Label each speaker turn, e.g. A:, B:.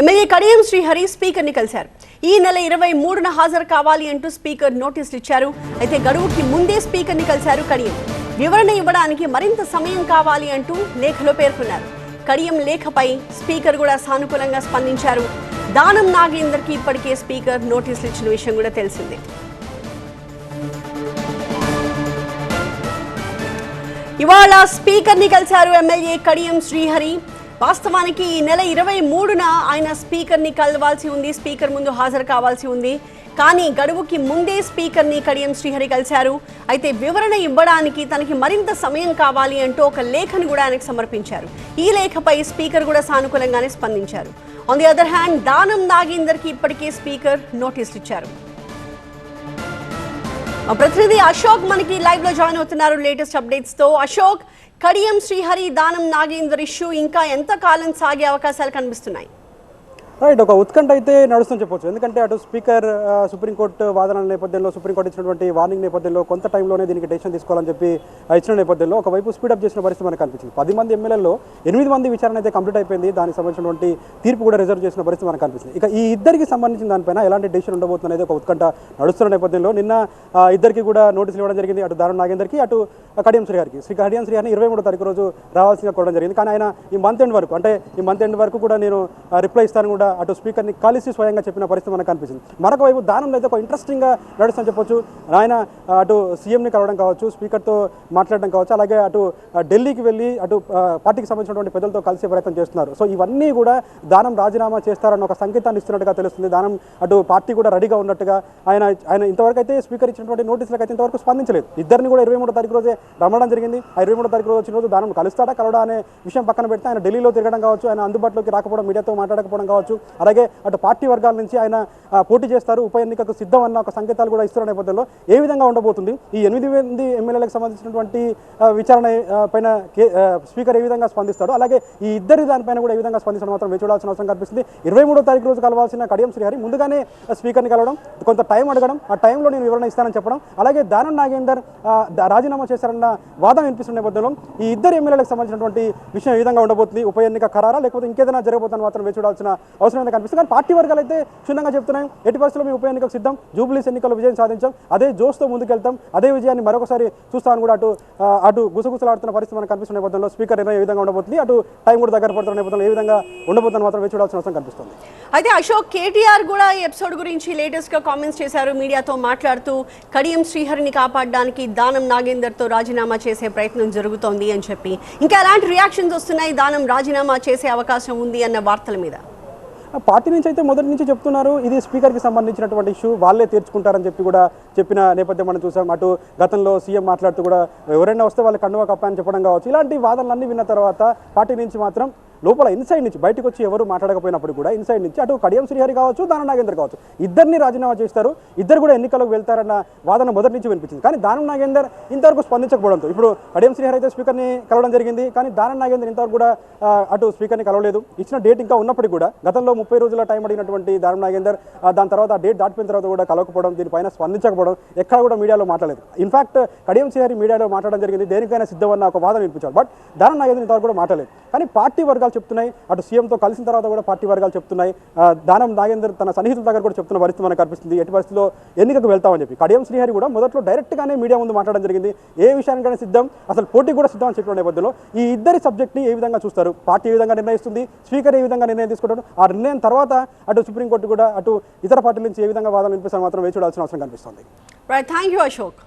A: MLA Kadiyam Srihari స్పీకర్ని కలిశారు. ఈ నెల ఇరవై మూడున హాజరు కావాలి అంటూ స్పీకర్ నోటీసులు ఇచ్చారు. అయితే గడువుకి ముందే స్పీకర్ని కలిశారు కడియం. వివరణ ఇవ్వడానికి మరింత సమయం కావాలి అంటూ లేఖలో పేర్కొన్నారు. కడియం లేఖపై స్పీకర్ కూడా సానుకూలంగా స్పందించారు. దానం నాగేందర్కి ఇప్పటికే స్పీకర్ నోటీసులు ఇచ్చిన విషయం కూడా తెలిసిందే. ఇవాళ స్పీకర్ని కలిశారు ఎమ్మెల్యే కడియం శ్రీహరి. వాస్తవానికి ఈ నెల ఇరవై మూడున ఆయన స్పీకర్ని కలవాల్సి ఉంది స్పీకర్ ముందు హాజరు కావాల్సి ఉంది. కానీ గడువుకి ముందే స్పీకర్ని కడియం శ్రీహరి కలిశారు. అయితే వివరణ ఇవ్వడానికి తనకి మరింత సమయం కావాలి అంటూ ఒక లేఖను కూడా ఆయనకు సమర్పించారు. ఈ లేఖపై స్పీకర్ కూడా సానుకూలంగానే స్పందించారు. ఆన్ ది అదర్ హ్యాండ్ దానం నాగేందర్కి ఇప్పటికే స్పీకర్ నోటీసులు ఇచ్చారు. ప్రతినిధి అశోక్ మనకి లైవ్లో జాయిన్ అవుతున్నారు లేటెస్ట్ అప్డేట్స్తో. అశోక్ కడియం శ్రీహరి దానం నాగేందర్ ఇష్యూ ఇంకా ఎంత కాలం సాగే అవకాశాలు కనిపిస్తున్నాయి?
B: రైట్ ఒక ఉత్కంఠ అయితే నడుస్తుంది చెప్పొచ్చు. ఎందుకంటే అటు స్పీకర్ సుప్రీంకోర్టు వాదనల నేపథ్యంలో సుప్రీంకోర్టు ఇచ్చినటువంటి వార్నింగ్ నేపథ్యంలో కొంత టైంలోనే దీనికి డెసిషన్ తీసుకోవాలని చెప్పి ఇచ్చిన నేపథ్యంలో ఒకవైపు స్పీడప్ చేసిన పరిస్థితి మనకు కనిపించింది. పది మంది ఎమ్మెల్యేలో ఎనిమిది మంది విచారణ అయితే కంప్లీట్ అయిపోయింది. దానికి సంబంధించినటువంటి తీర్పు కూడా రిజర్వ్ చేసిన పరిస్థితి మనకు కనిపిస్తుంది ఇక ఈ ఇద్దరికి సంబంధించిన దానిపైన ఎలాంటి డెసిషన్ ఉండబోతుంది అనేది ఒక ఉత్కంఠ నడుస్తున్న నేపథ్యంలో నిన్న ఇద్దరికి కూడా నోటీసులు ఇవ్వడం జరిగింది. అటు దారుణ నాగేందర్కి అటు కడియం శ్రీహారికి శ్రీ కడియం శ్రీహారిని ఇరవై మూడో తారీఖు రోజు రావాల్సిందిగా కోవడం జరిగింది. కానీ ఆయన ఈ మంత్ ఎండ్ వరకు అంటే ఈ మంత్ ఎండ్ వరకు కూడా నేను రిప్లై ఇస్తాను కూడా అటు స్పీకర్ని కలిసి స్వయంగా చెప్పిన పరిస్థితి మనకు అనిపించింది మరొక వైపు దానంలో అయితే ఒక ఇంట్రెస్టింగ్గా నడుస్తుందని చెప్పొచ్చు. ఆయన అటు సీఎంని కలవడం కావచ్చు స్పీకర్తో మాట్లాడడం కావచ్చు అలాగే అటు ఢిల్లీకి వెళ్ళి అటు పార్టీకి సంబంధించినటువంటి పెద్దలతో కలిసే ప్రయత్నం చేస్తున్నారు. సో ఇవన్నీ కూడా దానం రాజీనామా చేస్తారన్న ఒక సంకేతాన్ని ఇస్తున్నట్టుగా తెలుస్తుంది. దానం అటు పార్టీ కూడా రెడీగా ఉన్నట్టుగా ఆయన ఆయన ఇంతవరకు అయితే స్పీకర్ ఇచ్చినటువంటి నోటీసులకు అయితే ఇంతవరకు స్పందించలేదు. ఇద్దరిని కూడా ఇరవై మూడో తారీఖు రోజే రమ్మడం జరిగింది. ఆ ఇరవై మూడో తారీఖు రోజు వచ్చిన రోజు దానం కలుస్తాడా కలవడా అనే విషయం పక్కన పెడితే ఆయన ఢిల్లీలో తిరగడం కావచ్చు ఆయన అందుబాటులోకి రాకపోవడం మీడియాతో మాట్లాడకపోవడం కావచ్చు అలాగే అటు పార్టీ వర్గాల నుంచి ఆయన పోటీ చేస్తారు. ఉప ఎన్నికకు సిద్ధం అన్న ఒక సంకేతాలు కూడా ఇస్తున్న నేపథ్యంలో ఏ విధంగా ఉండబోతుంది? ఈ ఎనిమిది మంది ఎమ్మెల్యేలకు సంబంధించినటువంటి విచారణ పైన స్పీకర్ ఏ విధంగా స్పందిస్తాడు? అలాగే ఈ ఇద్దరి దానిపైన కూడా ఏ విధంగా స్పందించడం మాత్రం వేచి చూడాల్సిన అవసరం కనిపిస్తుంది. ఇరవై మూడో తారీఖు రోజు కలవాల్సిన కడియం శ్రీహరి ముందుగానే స్పీకర్ని కలవడం కొంత టైం అడగడం ఆ టైంలో నేను వివరణ ఇస్తానని చెప్పడం అలాగే దానం నాగేందర్ రాజీనామా చేశారన్న వాదం వినిపిస్తున్న నేపథ్యంలో ఈ ఇద్దరు ఎమ్మెల్యేలకు సంబంధించినటువంటి విషయం ఏ విధంగా ఉండబోతుంది? ఉప ఎన్నిక ఖరారా? లేకపోతే ఇంకేదైనా జరగబోతుందని మాత్రం వేచి చూడాల్సిన అవసరమైన కనిపిస్తుంది. కానీ పార్టీ వర్గాలు అయితే క్షుణ్ణంగా చెప్తున్నాయి. ఎట్టి పరిస్థితుల్లో మేము ఉప ఎన్నికకు సిద్ధం. జూబ్లీస్ ఎన్నికల్లో విజయం సాధించాం. అదే జోస్తో ముందుకెళ్తాం. అదే విజయాన్ని మరొకసారి చూస్తాను కూడా అటు అటు గుసగుసలాడుతున్న పరిస్థితి మనకు కనిపిస్తున్న నేపథ్యంలో స్పీకర్ నిర్ణయం ఏ విధంగా ఉండబోతుంది? అటు టైం కూడా దగ్గర పడుతున్న నేపథ్యంలో ఏ విధంగా ఉండబోతుందని మాత్రం వేచి చూడాల్సిన అవసరం కనిపిస్తుంది.
A: అయితే అశోక్ కేటీఆర్ కూడా ఈ ఎపిసోడ్ గురించి లేటెస్ట్గా కామెంట్స్ చేశారు. మీడియాతో మాట్లాడుతూ కడియం శ్రీహరిని కాపాడడానికి దానం నాగేందర్తో రాజీనామా చేసే ప్రయత్నం జరుగుతోంది అని చెప్పి. ఇంకా ఎలాంటి రియాక్షన్స్ వస్తున్నాయి? దానం రాజీనామా చేసే అవకాశం ఉంది అన్న వార్తల మీద.
B: పార్టీ నుంచి అయితే మొదటి నుంచి చెప్తున్నారు ఇది స్పీకర్కి సంబంధించినటువంటి ఇష్యూ వాళ్ళే తీర్చుకుంటారని చెప్పి కూడా చెప్పిన నేపథ్యం మనం చూసాం. అటు గతంలో సీఎం మాట్లాడుతూ కూడా ఎవరైనా వస్తే వాళ్ళు కండువా కప్ప అని చెప్పడం కావచ్చు. ఇలాంటి వాదనలన్నీ విన్న తర్వాత పార్టీ నుంచి మాత్రం లోపల ఇన్సైడ్ నుంచి బయటకు వచ్చి ఎవరు మాట్లాడకపోయినప్పుడు కూడా ఇన్సైడ్ నుంచి అటు కడియం శ్రీహరి కావచ్చు దాన నాగేందర్ కావచ్చు ఇద్దరిని రాజీనామా చేస్తారు. ఇద్దరు కూడా ఎన్నికలకు వెళ్తారన్న వాదన మొదటి నుంచి వినిపించింది. కానీ దానం నాగేందర్ ఇంతవరకు స్పందించకపోవడంతో ఇప్పుడు కడియం శ్రీహరి అయితే స్పీకర్ని కలవడం జరిగింది. కానీ దానం నాగేందర్ ఇంతవరకు కూడా అటు స్పీకర్ని కలవలేదు. ఇచ్చిన డేట్ ఇంకా ఉన్నప్పటికీ కూడా గతంలో ముప్పై రోజుల టైం అడిగినటువంటి దానం నాగేందర్ దాని తర్వాత ఆ డేట్ దాటిపోయిన తర్వాత కూడా కలవకపోవడం దీనిపైన స్పందించకపోవడం ఎక్కడ కూడా మీడియాలో మాట్లాడలేదు. ఇన్ఫాక్ట్ కడియం శ్రీహరి మీడియాలో మాట్లాడడం జరిగింది. దేనికైనా సిద్ధమన్న ఒక వాదన వినిపించారు. బట్ దానం నాగేందర్ ఇంతవరకు కూడా మాట్లాడలేదు. కానీ పార్టీ వర్గాలు చెప్తున్నాయి. అటు సీఎంతో కలిసిన తర్వాత కూడా పార్టీ వర్గాలు చెప్తున్నాయి. దానం నాగేందర్ తన సన్నిహితుల దగ్గర కూడా చెప్తున్న పరిస్థితి మనకు కనిపిస్తుంది. ఎట్టి పరిస్థితిలో ఎన్నికకు వెళ్తామని చెప్పి. కడియం శ్రీహరి కూడా మొదట్లో డైరెక్ట్గానే మీడియా ముందు మాట్లాడడం జరిగింది. ఏ విషయానికైనా సిద్ధం? అసలు పోటీ కూడా సిద్ధం అని చెప్పిన నేపథ్యంలో ఈ ఇద్దరి సబ్జెక్ట్ని ఏ విధంగా చూస్తారు? పార్టీ ఏ విధంగా నిర్ణయిస్తుంది? స్పీకర్ ఏ విధంగా నిర్ణయం తీసుకుంటాడు? ఆ నిర్ణయం తర్వాత అటు సుప్రీంకోర్టు కూడా అటు ఇతర పార్టీల నుంచి ఏ విధంగా వాదనలు వినిపిస్తారు మాత్రం వేచి చూడాల్సిన అవసరం కనిపిస్తుంది.
A: Right thank you Ashok